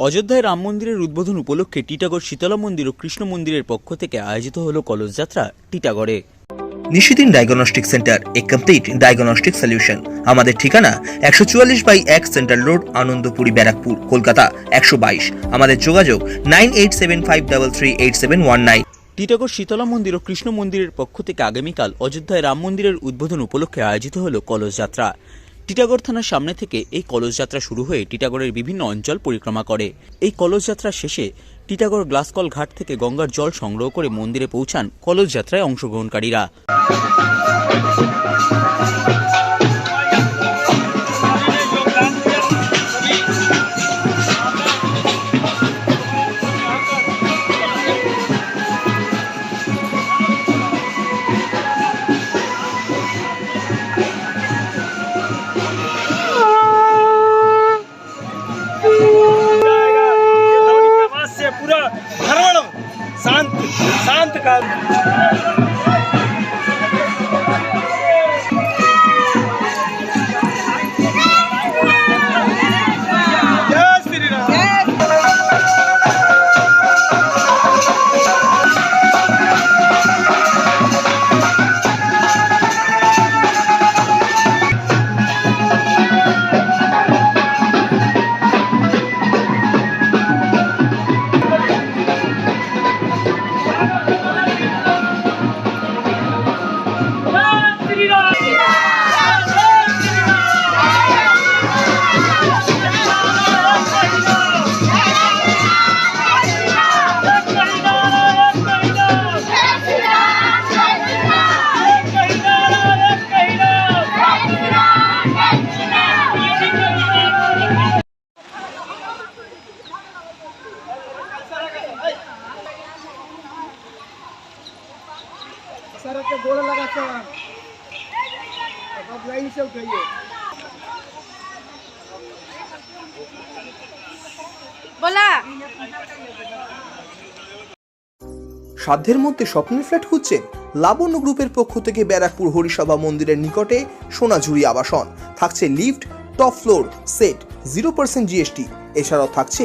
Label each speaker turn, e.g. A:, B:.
A: অযোধ্যায় রাম মন্দিরের উদ্বোধন উপলক্ষে টিটাগড় শীতলা মন্দির ও কৃষ্ণ মন্দিরের পক্ষ থেকে আয়োজিত হল কলস যাত্রা টিটাগড়ে।
B: নিশিদিন ডায়াগনস্টিক সেন্টার এ কমপ্লিট ডায়াগনস্টিক সলিউশন। আমাদের ঠিকানা একশো চুয়াল্লিশ বাই এক সেন্ট্রাল রোড আনন্দপুরি ব্যারাকপুর কলকাতা একশো বাইশ। আমাদের যোগাযোগ nine eight seven five double three eight seven one nine.
A: Titagarh Shitala মন্দির ও কৃষ্ণ মন্দিরের পক্ষ থেকে আগামীকাল অযোধ্যায় রাম মন্দিরের উদ্বোধন উপলক্ষে আয়োজিত হল কলস যাত্রা। টিটাগড় থানার সামনে থেকে এই কলস যাত্রা শুরু হয়ে টিটাগড়ের বিভিন্ন অঞ্চল পরিক্রমা করে। এই কলস যাত্রা শেষে টিটাগড় গ্লাসকল ঘাট থেকে গঙ্গার জল সংগ্রহ করে মন্দিরে পৌঁছান কলস যাত্রায় অংশগ্রহণকারীরা।
C: Welcome. તરત ગોળ લગાશે આમ લાઈન સેવ થઈએ
D: બોલા
B: সাধ্যের মধ্যে স্বপ্নের ফ্ল্যাট খুঁজছেন লাবণ্য গ্রুপের পক্ষ থেকে ব্যারাকপুর হরিসভা মন্দিরের নিকটে সোনাঝুরি আবাসন। থাকছে lift top floor set zero percent GST এছাড়াও থাকছে